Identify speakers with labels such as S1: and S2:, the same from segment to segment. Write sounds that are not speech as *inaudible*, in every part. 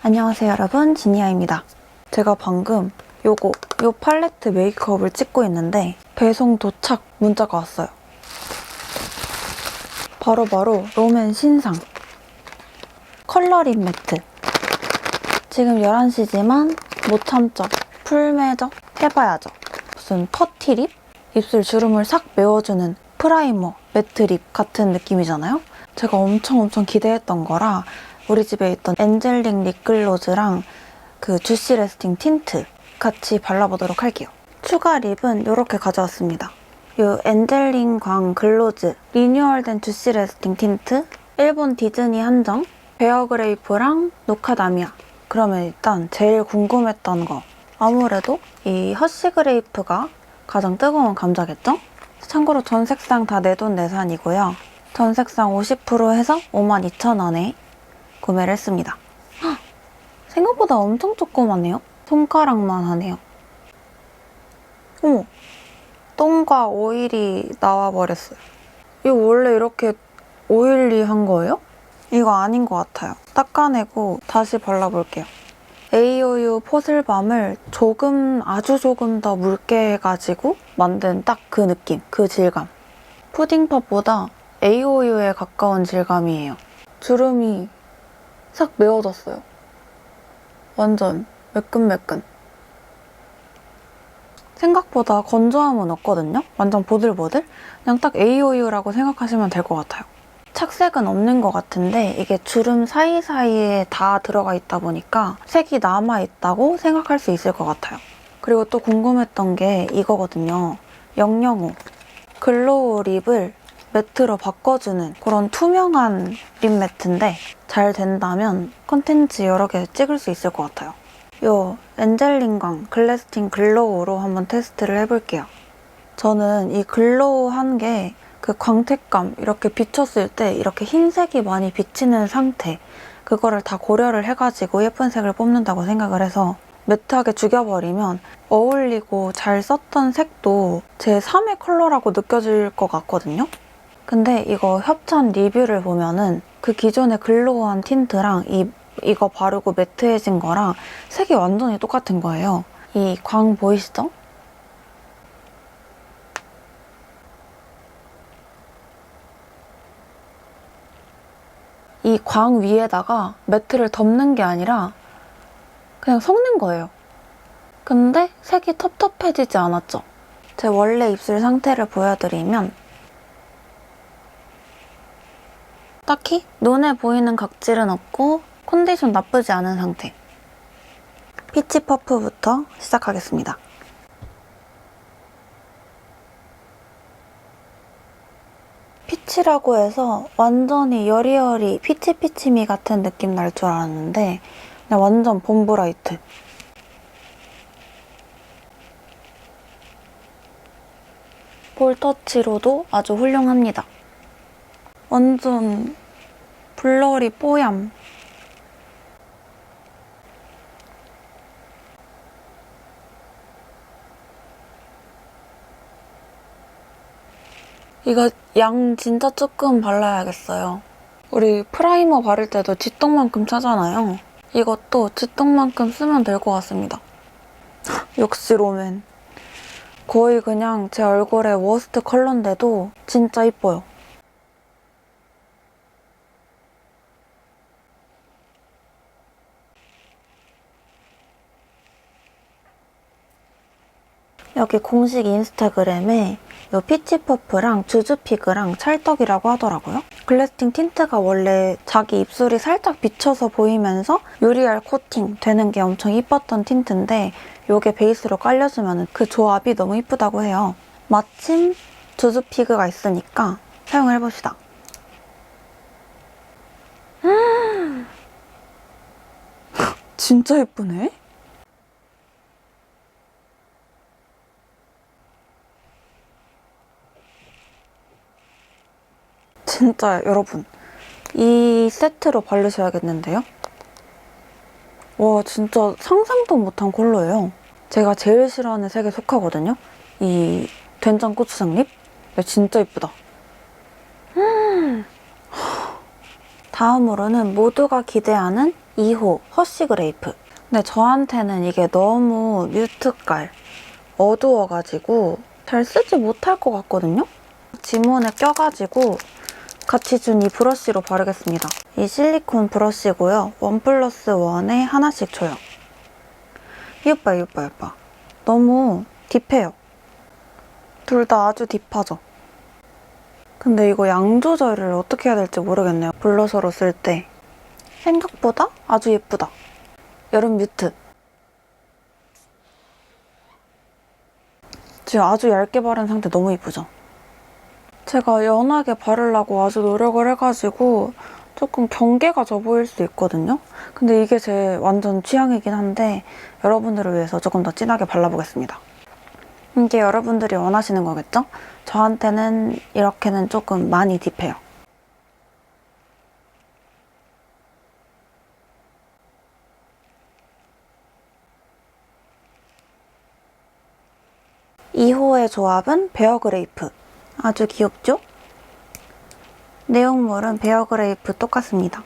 S1: 안녕하세요 여러분 지니아입니다. 제가 방금 요거 요 팔레트 메이크업을 찍고 있는데 배송 도착 문자가 왔어요. 바로바로 롬앤 신상 컬러립 매트 지금 11시지만 못 참죠. 풀매적 해봐야죠. 무슨 퍼티립? 입술 주름을 싹 메워주는 프라이머 매트립 같은 느낌이잖아요. 제가 엄청 엄청 기대했던 거라 우리 집에 있던 엔젤링 립글로즈랑 그 주시 레스팅 틴트 같이 발라보도록 할게요. 추가 립은 이렇게 가져왔습니다. 이 엔젤링 광 글로즈 리뉴얼된 주시 레스팅 틴트 일본 디즈니 한정 베어그레이프랑 노카다미아 그러면 일단 제일 궁금했던 거 아무래도 이 허쉬그레이프가 가장 뜨거운 감자겠죠? 참고로 전 색상 다 내돈내산이고요. 전 색상 50% 해서 52,000원에 구매를 했습니다. 헉, *gasps* 생각보다 엄청 조그맣네요. 손가락만 하네요. 어머, 똥과 오일이 나와버렸어요. 이거 원래 이렇게 오일리 한 거예요? 이거 아닌 것 같아요. 닦아내고 다시 발라볼게요. AOU 포슬밤을 조금, 아주 조금 더 묽게 해가지고 만든 딱 그 느낌, 그 질감. 푸딩팝보다 AOU에 가까운 질감이에요. 주름이 싹 메워졌어요. 완전 매끈매끈. 생각보다 건조함은 없거든요? 완전 보들보들? 그냥 딱 AOU라고 생각하시면 될 것 같아요. 착색은 없는 것 같은데 이게 주름 사이사이에 다 들어가 있다 보니까 색이 남아있다고 생각할 수 있을 것 같아요. 그리고 또 궁금했던 게 이거거든요. 005. 글로우 립을 매트로 바꿔주는 그런 투명한 립 매트인데 잘 된다면 콘텐츠 여러 개 찍을 수 있을 것 같아요. 요 엔젤링광 글래스틴 글로우로 한번 테스트를 해볼게요. 저는 이 글로우한 게 그 광택감 이렇게 비쳤을 때 이렇게 흰색이 많이 비치는 상태 그거를 다 고려를 해가지고 예쁜 색을 뽑는다고 생각을 해서 매트하게 죽여버리면 어울리고 잘 썼던 색도 제 3의 컬러라고 느껴질 것 같거든요. 근데 이거 협찬 리뷰를 보면은 그 기존의 글로우한 틴트랑 이 이거 바르고 매트해진 거랑 색이 완전히 똑같은 거예요. 이 광 보이시죠? 이 광 위에다가 매트를 덮는 게 아니라 그냥 섞는 거예요. 근데 색이 텁텁해지지 않았죠? 제 원래 입술 상태를 보여드리면 딱히 눈에 보이는 각질은 없고 컨디션 나쁘지 않은 상태. 피치 퍼프부터 시작하겠습니다. 피치라고 해서 완전히 여리여리 피치피치미 같은 느낌 날 줄 알았는데 그냥 완전 봄브라이트. 볼터치로도 아주 훌륭합니다. 완전 블러리 뽀얌. 이거 양 진짜 조금 발라야겠어요. 우리 프라이머 바를 때도 쥐똥만큼 차잖아요. 이것도 쥐똥만큼 쓰면 될 것 같습니다. *laughs* 역시 롬앤. 거의 그냥 제 얼굴의 워스트 컬러인데도 진짜 이뻐요. 여기 공식 인스타그램에 요 피치퍼프랑 주주피그랑 찰떡이라고 하더라고요. 글래스팅 틴트가 원래 자기 입술이 살짝 비쳐서 보이면서 유리알 코팅 되는 게 엄청 이뻤던 틴트인데 요게 베이스로 깔려주면 그 조합이 너무 이쁘다고 해요. 마침 주주피그가 있으니까 사용을 해봅시다. *gasps* 진짜 예쁘네? 진짜 여러분 이 세트로 바르셔야겠는데요? 와 진짜 상상도 못한 컬러예요. 제가 제일 싫어하는 색에 속하거든요. 이 된장 고추장 립. 야, 진짜 이쁘다. 음. 다음으로는 모두가 기대하는 2호 허쉬 그레이프. 근데 저한테는 이게 너무 뮤트깔, 어두워가지고 잘 쓰지 못할 것 같거든요? 지문에 껴가지고 같이 준 이 브러쉬로 바르겠습니다. 이 실리콘 브러쉬고요. 원 플러스 원에 하나씩 줘요. 이 오빠, 이 오빠, 이 오빠. 너무 딥해요. 둘 다 아주 딥하죠? 근데 이거 양 조절을 어떻게 해야 될지 모르겠네요. 블러셔로 쓸 때. 생각보다 아주 예쁘다. 여름 뮤트. 지금 아주 얇게 바른 상태 너무 예쁘죠? 제가 연하게 바르려고 아주 노력을 해가지고 조금 경계가 져 보일 수 있거든요? 근데 이게 제 완전 취향이긴 한데 여러분들을 위해서 조금 더 진하게 발라보겠습니다. 이게 여러분들이 원하시는 거겠죠? 저한테는 이렇게는 조금 많이 딥해요. 이호의 조합은 베어 그레이프. 아주 귀엽죠? 내용물은 베어그레이프 똑같습니다.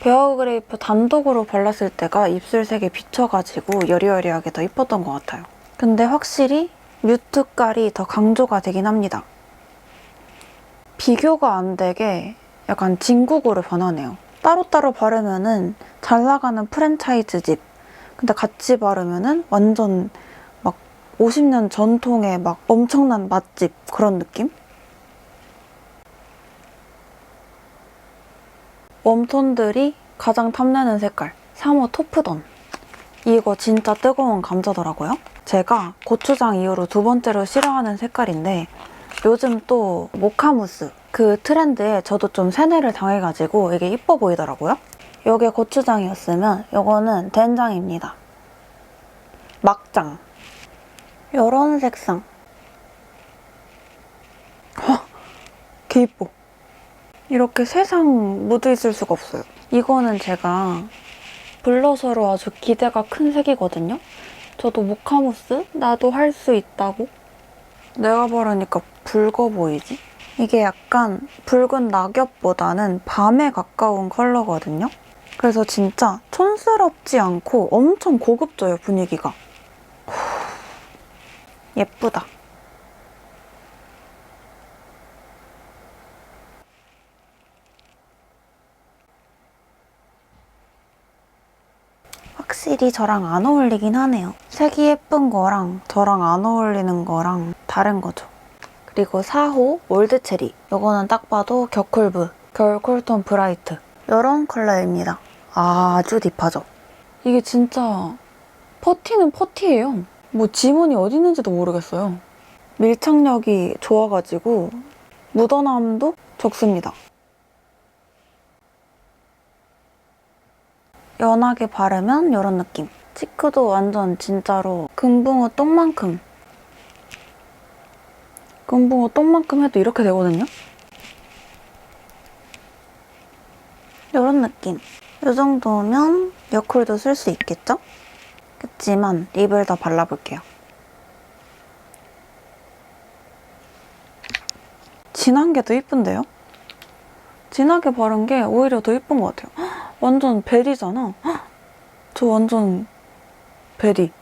S1: 베어그레이프 단독으로 발랐을 때가 입술색이 비쳐가지고 여리여리하게 더 이뻤던 것 같아요. 근데 확실히 뮤트깔이 더 강조가 되긴 합니다. 비교가 안 되게 약간 진국으로 변하네요. 따로따로 바르면은 잘 나가는 프랜차이즈 집. 근데 같이 바르면은 완전 막 50년 전통의 막 엄청난 맛집 그런 느낌? 웜톤들이 가장 탐내는 색깔 3호 토프던. 이거 진짜 뜨거운 감자더라고요. 제가 고추장 이후로 두 번째로 싫어하는 색깔인데 요즘 또 모카무스 그 트렌드에 저도 좀 세뇌를 당해가지고 이게 이뻐 보이더라고요. 요게 고추장이었으면 요거는 된장입니다. 막장 요런 색상 와, 개 이뻐 이렇게 세상 묻어 있을 수가 없어요. 이거는 제가 블러셔로 아주 기대가 큰 색이거든요. 저도 모카무스 나도 할 수 있다고. 내가 바르니까 붉어 보이지? 이게 약간 붉은 낙엽보다는 밤에 가까운 컬러거든요. 그래서 진짜 촌스럽지 않고 엄청 고급져요, 분위기가. 후, 예쁘다. 확실히 저랑 안 어울리긴 하네요. 색이 예쁜 거랑 저랑 안 어울리는 거랑 다른 거죠. 그리고 4호 올드체리. 이거는 딱 봐도 겨쿨브, 겨울 쿨톤 브라이트. 이런 컬러입니다. 아주 딥하죠? 이게 진짜 퍼티는 퍼티예요. 뭐 지문이 어디 있는지도 모르겠어요. 밀착력이 좋아가지고 묻어남도 적습니다. 연하게 바르면 이런 느낌. 치크도 완전 진짜로 금붕어 똥만큼. 금붕어 똥만큼 해도 이렇게 되거든요? 이런 느낌. 이 정도면 여쿨도 쓸 수 있겠죠? 그치만 립을 더 발라볼게요. 진한 게 더 이쁜데요? 진하게 바른 게 오히려 더 이쁜 것 같아요. 헉, *gasps* 완전 베리잖아. 헉, *gasps* 저 완전 베리.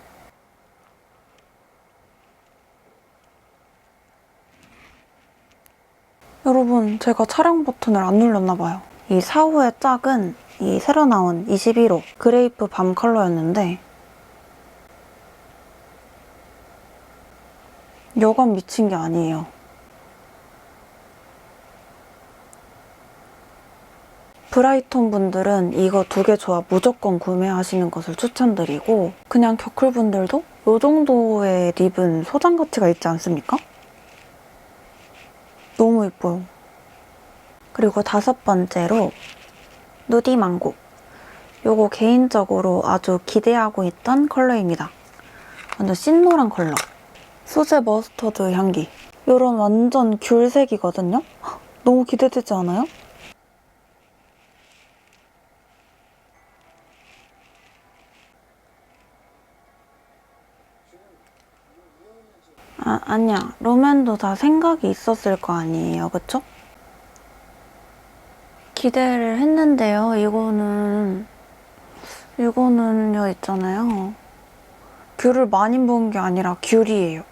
S1: 여러분, 제가 촬영 버튼을 안 눌렀나 봐요. 이 4호의 짝은 이 새로 나온 21호 그레이프 밤 컬러였는데 여간 미친 게 아니에요. 브라이톤 분들은 이거 두 개 조합 무조건 구매하시는 것을 추천드리고 그냥 겨쿨 분들도 이 정도의 립은 소장 가치가 있지 않습니까? 너무 예뻐요. 그리고 다섯 번째로 누디망고. 요거 개인적으로 아주 기대하고 있던 컬러입니다. 완전 찐노란 컬러. 소재 머스터드 향기. 요런 완전 귤색이거든요? 헉, 너무 기대되지 않아요? 아, 아니야. 롬앤도 다 생각이 있었을 거 아니에요. 그쵸? 기대를 했는데요. 이거는, 이거는요, 있잖아요. 귤을 많이 본게 아니라 귤이에요.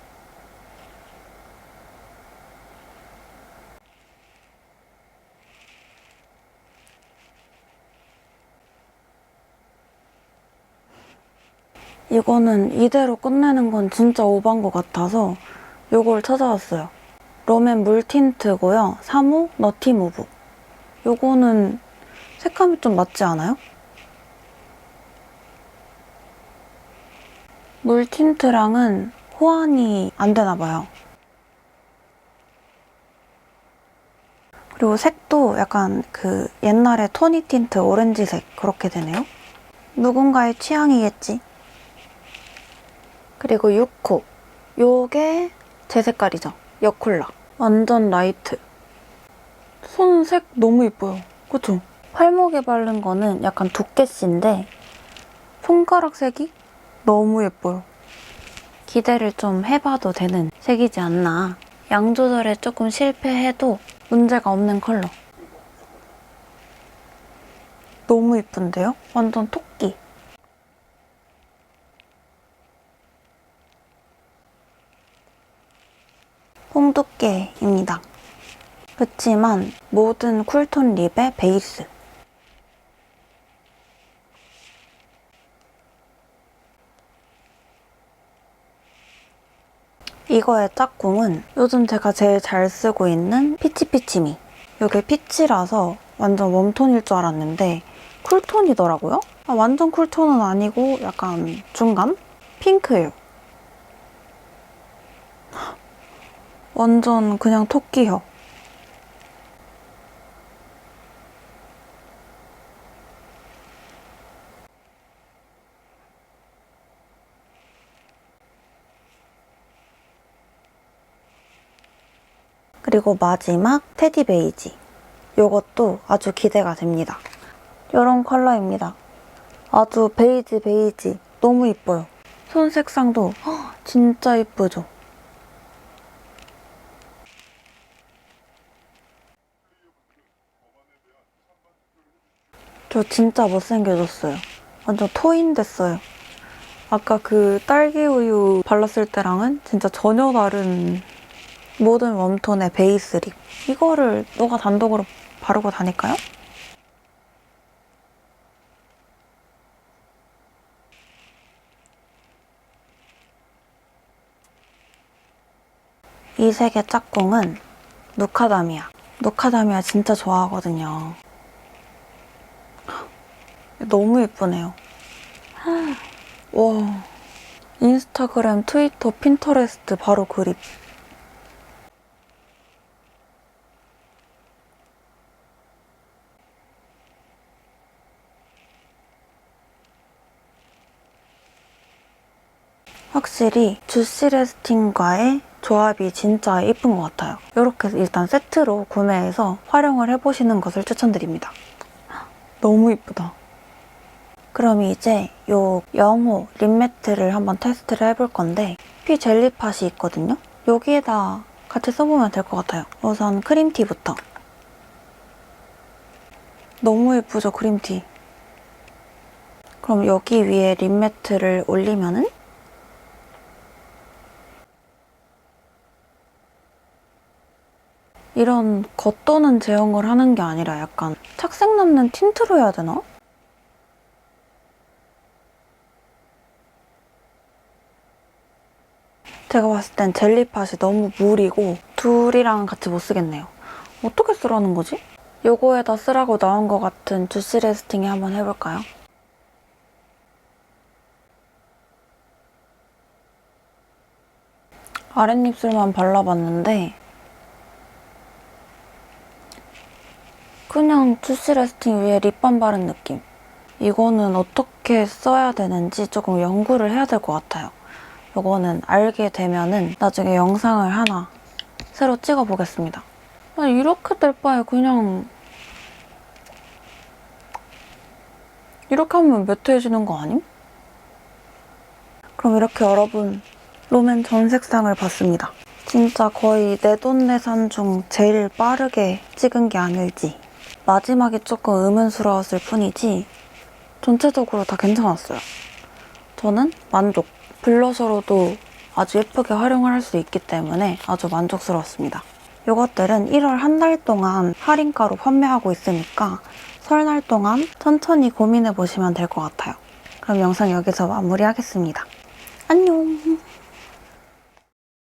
S1: 이거는 이대로 끝내는 건 진짜 오반 것 같아서 요걸 찾아왔어요. 롬앤 물 틴트고요. 3호 너티 무브. 요거는 색감이 좀 맞지 않아요? 물 틴트랑은 호환이 안 되나 봐요. 그리고 색도 약간 그 옛날에 토니 틴트 오렌지색 그렇게 되네요. 누군가의 취향이겠지. 그리고 6호. 요게 제 색깔이죠. 여쿨라. 완전 라이트. 손 색 너무 예뻐요. 그쵸? 팔목에 바른 거는 약간 두께씨인데 손가락 색이 너무 예뻐요. 기대를 좀 해봐도 되는 색이지 않나. 양 조절에 조금 실패해도 문제가 없는 컬러. 너무 예쁜데요? 완전 토끼. 홍두깨입니다. 그치만 모든 쿨톤 립의 베이스. 이거의 짝꿍은 요즘 제가 제일 잘 쓰고 있는 피치피치미. 이게 피치라서 완전 웜톤일 줄 알았는데 쿨톤이더라고요. 아, 완전 쿨톤은 아니고 약간 중간? 핑크예요. 완전 그냥 토끼혀. 그리고 마지막 테디 베이지. 요것도 아주 기대가 됩니다. 이런 컬러입니다. 아주 베이지 베이지. 너무 이뻐요. 손 색상도 헉, 진짜 이쁘죠? 저 진짜 못생겨졌어요. 완전 토인 됐어요. 아까 그 딸기 우유 발랐을 때랑은 진짜 전혀 다른 모든 웜톤의 베이스 립. 이거를 너가 단독으로 바르고 다닐까요? 이 색의 짝꿍은 누카다미아. 누카다미아 진짜 좋아하거든요. 너무 예쁘네요. 와, 인스타그램, 트위터, 핀터레스트 바로 그립. 확실히 주시 레스팅과의 조합이 진짜 예쁜 것 같아요. 이렇게 일단 세트로 구매해서 활용을 해보시는 것을 추천드립니다. 너무 예쁘다. 그럼 이제 요 영호 립 매트를 한번 테스트를 해볼 건데 피 젤리팟이 있거든요. 여기에다 같이 써보면 될 것 같아요. 우선 크림티부터. 너무 예쁘죠, 크림티. 그럼 여기 위에 립 매트를 올리면은 이런 겉도는 제형을 하는 게 아니라 약간 착색 남는 틴트로 해야 되나? 제가 봤을 땐 젤리팟이 너무 물이고 둘이랑 같이 못 쓰겠네요. 어떻게 쓰라는 거지? 요거에다 쓰라고 나온 것 같은 주시 레스팅에 한번 해볼까요? 아랫입술만 발라봤는데 그냥 주시 레스팅 위에 립밤 바른 느낌. 이거는 어떻게 써야 되는지 조금 연구를 해야 될 것 같아요. 이거는 알게 되면은 나중에 영상을 하나 새로 찍어보겠습니다. 아, 이렇게 될 바에 그냥 이렇게 하면 매트해지는 거 아님? 그럼 이렇게 여러분 롬앤 전 색상을 봤습니다. 진짜 거의 내돈내산 중 제일 빠르게 찍은 게 아닐지. 마지막이 조금 의문스러웠을 뿐이지 전체적으로 다 괜찮았어요. 저는 만족. 블러셔로도 아주 예쁘게 활용을 할 수 있기 때문에 아주 만족스러웠습니다. 이것들은 1월 한 달 동안 할인가로 판매하고 있으니까 설날 동안 천천히 고민해 보시면 될 것 같아요. 그럼 영상 여기서 마무리하겠습니다. 안녕!